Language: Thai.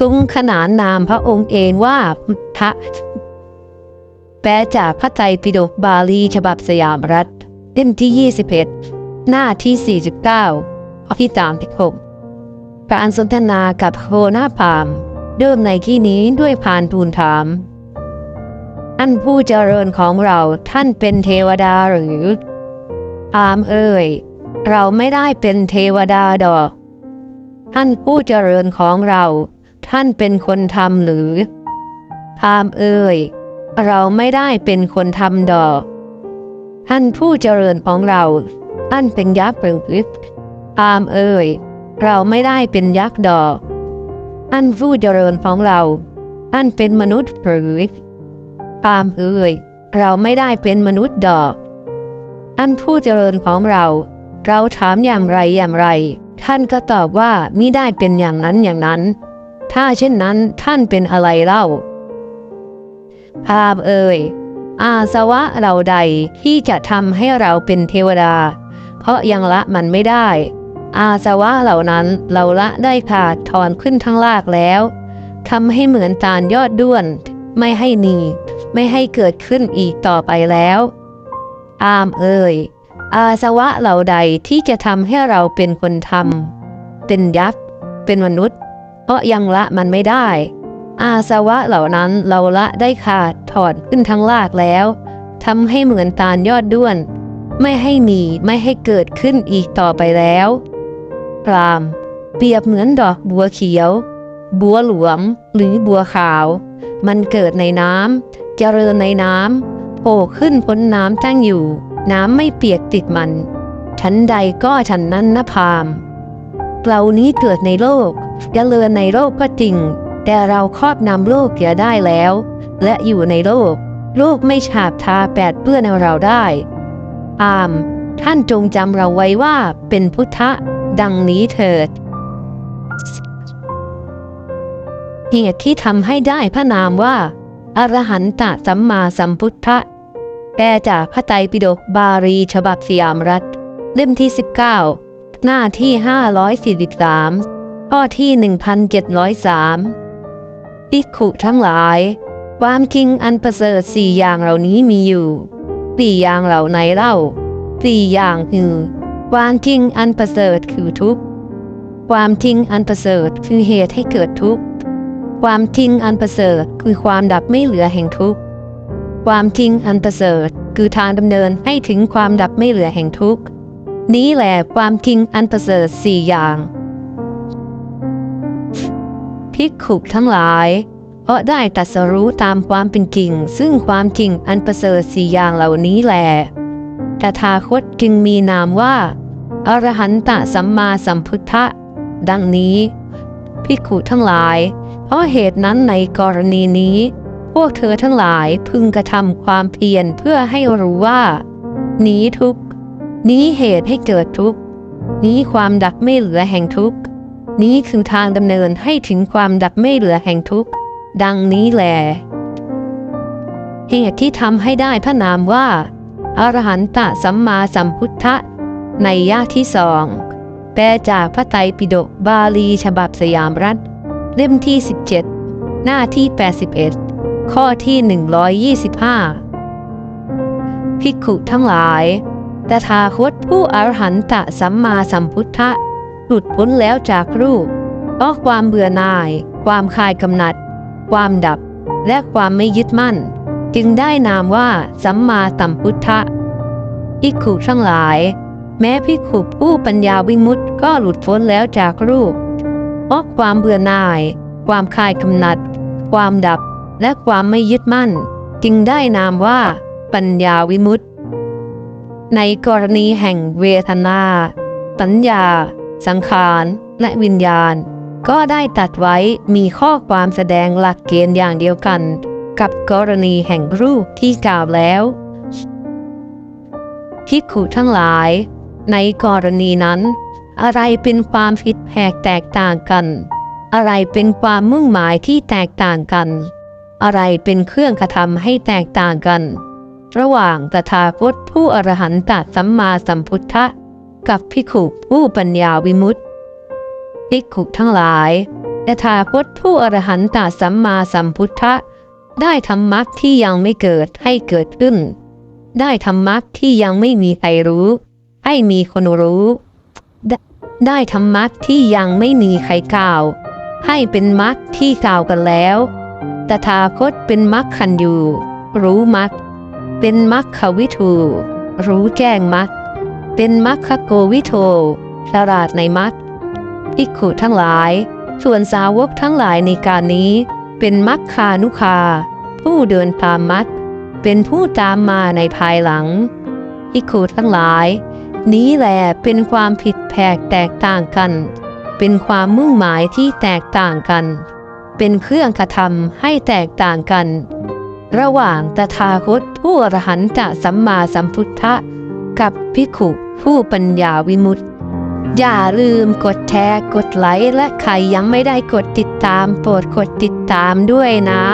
ทรงขนานนามพระองค์เองว่าพุทธะแปลจากพระไตรปิฎกบาลีฉบับสยามรัฐเล่มที่ 21 หน้าที่ 49ข้อที่36การสนทนากับโคนาพามเริ่มในที่นี้ด้วยพานทูลถามท่านผู้เจริญของเราท่านเป็นเทวดาหรือ อามเอ่ย เราไม่ได้เป็นเทวดาดอก ท่านผู้เจริญของเรา ท่านเป็นคนทำหรืออามเอ่ย เราไม่ได้เป็นคนทำดอก ท่านผู้เจริญของเรา ท่านเป็นยักษ์หรืออามเอ่ย เราไม่ได้เป็นยักษ์ดอกท่านผู้เจริญของเราท่านเป็นมนุษย์หรืออามเอ่ย เราไม่ได้เป็นมนุษย์ดอกท่านผู้เจริญของเรา เราถามอย่างไรอย่างไร ท่านก็ตอบว่ามิได้เป็นอย่างนั้นอย่างนั้น ถ้าเช่นนั้นท่านเป็นอะไรเล่าพรามเอ่ย อาสวะเราใดที่จะทำให้เราเป็นเทวดา เพราะยังละมันไม่ได้ อาสวะเหล่านั้นเราละได้ขาดถอนขึ้นทั้งลากแล้วทำให้เหมือนตาลยอดด้วน ไม่ให้หนีไม่ให้เกิดขึ้นอีกต่อไปแล้ว อามเอ่ย อาสวะเหล่าใดที่จะทำให้เราเป็นคนทำเป็นยักษ์ เป็นมนุษย์ เพราะยังละมันไม่ได้ อาสวะเหล่านั้นเราละได้ขาดถอดขึ้นทั้งลากแล้วทำให้เหมือนตาลยอดด้วน ไม่ให้มีไม่ให้เกิดขึ้นอีกต่อไปแล้วพรามเปรียบเหมือนดอกบัวเขียว บัวหลวงหรือบัวขาว มันเกิดในน้ำเจริญในน้ำโผล่ขึ้นพ้นน้ำตั้งอยู่ น้ำไม่เปียกติดมัน ชั้นใดก็ฉันนั้นนะพราม เรานี้เกิดในโลกเจริญในโลกก็จริง แต่เราครอบนำโลกเสียได้แล้ว และอยู่ในโลก โลกไม่ฉาบทาแปดเปื้อนเราได้อามท่านจงจำเราไว้ว่าเป็นพุทธะดังนี้เถิดเหตุที่ทำให้ได้พระนามว่า อรหันตสัมมาสัมพุทธะแปลจากพระไตรปิฎกบาลีฉบับสยามรัฐ เล่มที่19 หน้าที่ 543 ข้อที่ 1703อิกขุทั้งหลาย ความจริงอันประเสริฐสี่อย่างเหล่านี้มีอยู่สี่อย่างเหล่าไหนเล่าสี่อย่างคือความจริงอันประเสริฐคือทุกข์ความจริงอันประเสริฐคือเหตุให้เกิดทุกข์ความจริงอันประเสริฐคือความดับไม่เหลือแห่งทุกข์ความจริงอันประเสริฐคือทางดำเนินให้ถึงความดับไม่เหลือแห่งทุกข์ นี้แหละความจริงอันประเสริฐสี่อย่างภิกขุทั้งหลายเพราะได้ตรัสรู้ตามความเป็นจริง ซึ่งความจริงอันประเสริฐสี่อย่างเหล่านี้แหละตถาคตจึงมีนามว่า อรหันตสัมมาสัมพุทธะ ดังนี้ภิกขุทั้งหลาย เพราะเหตุนั้นในกรณีนี้ พวกเธอทั้งหลายพึงกระทำความเพียรเพื่อให้รู้ว่า นี้ทุกข นี้เหตุให้เกิดทุกข์ นี้ความดับไม่เหลือแห่งทุกข์ นี้คือทางดำเนินให้ถึงความดับไม่เหลือแห่งทุกข์ ดังนี้แหลเหตุที่ทำให้ได้พระนามว่า อรหันตสัมมาสัมพุทธะ ในยาที่สอง แปลจากพระไตรปิฎกบาลีฉบับสยามรัฐ เล่มที่ 17 หน้าที่ 81 ข้อที่ 125ภิกขุทั้งหลาย ต่ทาคตผู้อรหันตสัมมาสัมพุทธะหลุดพ้นแล้วจากรูปเพราะความเบื่อหน่าย ความคลายกำหนัด ความดับ และความไม่ยึดมั่น จึงได้นามว่าสัมมาสัมพุทธะภิกขุทั้งหลาย แม้ภิขุผู้ปัญญาวิมุตติก็หลุดพ้นแล้วจากรูปเพราะความเบื่อหน่าย ความคลายกำหนัด ความดับ และความไม่ยึดมั่น จึงได้นามว่า ปัญญาวิมุตติ ในกรณีแห่งเวทนา สัญญา สังขารและวิญญาณ ก็ได้ตัดไว้มีข้อความแสดงหลักเกณฑ์อย่างเดียวกัน กับกรณีแห่งรูปที่กล่าวแล้วภิกขุทั้งหลาย ในกรณีนั้น อะไรเป็นความผิดแผกแตกต่างกัน อะไรเป็นความมุ่งหมายที่แตกต่างกัน อะไรเป็นเครื่องกระทำให้แตกต่างกัน ระหว่างตถาคตผู้อรหันตสัมมาสัมพุทธะ กับภิกขุผู้ปัญญาวิมุตติภิกขุทั้งหลายตถาคตผู้อรหันตสัมมาสัมพุทธะ ได้ทำมรรคที่ยังไม่เกิดให้เกิดขึ้น ได้ทำมรรคที่ยังไม่มีใครรู้ ให้มีคนรู้ ได้ได้ทำมรรคที่ยังไม่มีใครกล่าว ให้เป็นมรรคที่กล่าวกันแล้วตถาคตเป็นมรรคคันอยู่ รู้มรรค เป็นมรรควิทูรู้แจ้งมรรคเป็นมรรคโกวิโทฉลาดในมรรคภิกขุทั้งหลาย ส่วนสาวกทั้งหลายในการนี้ เป็นมัคคานุคา ผู้เดินตามมัดเป็นผู้ตามมาในภายหลัง อิคูทั้งหลาย นี้แหละเป็นความผิดแผกแตกต่างกัน เป็นความมุ่งหมายที่แตกต่างกัน เป็นเครื่องกระทำให้แตกต่างกัน ระหว่างตถาคตผู้อรหันตสัมมาสัมพุทธะ กับพิขุผู้ปัญญาวิมุตติ อย่าลืมกดแชร์กดไลค์และใครยังไม่ได้กดติดตามโปรดกดติดตามด้วยนะ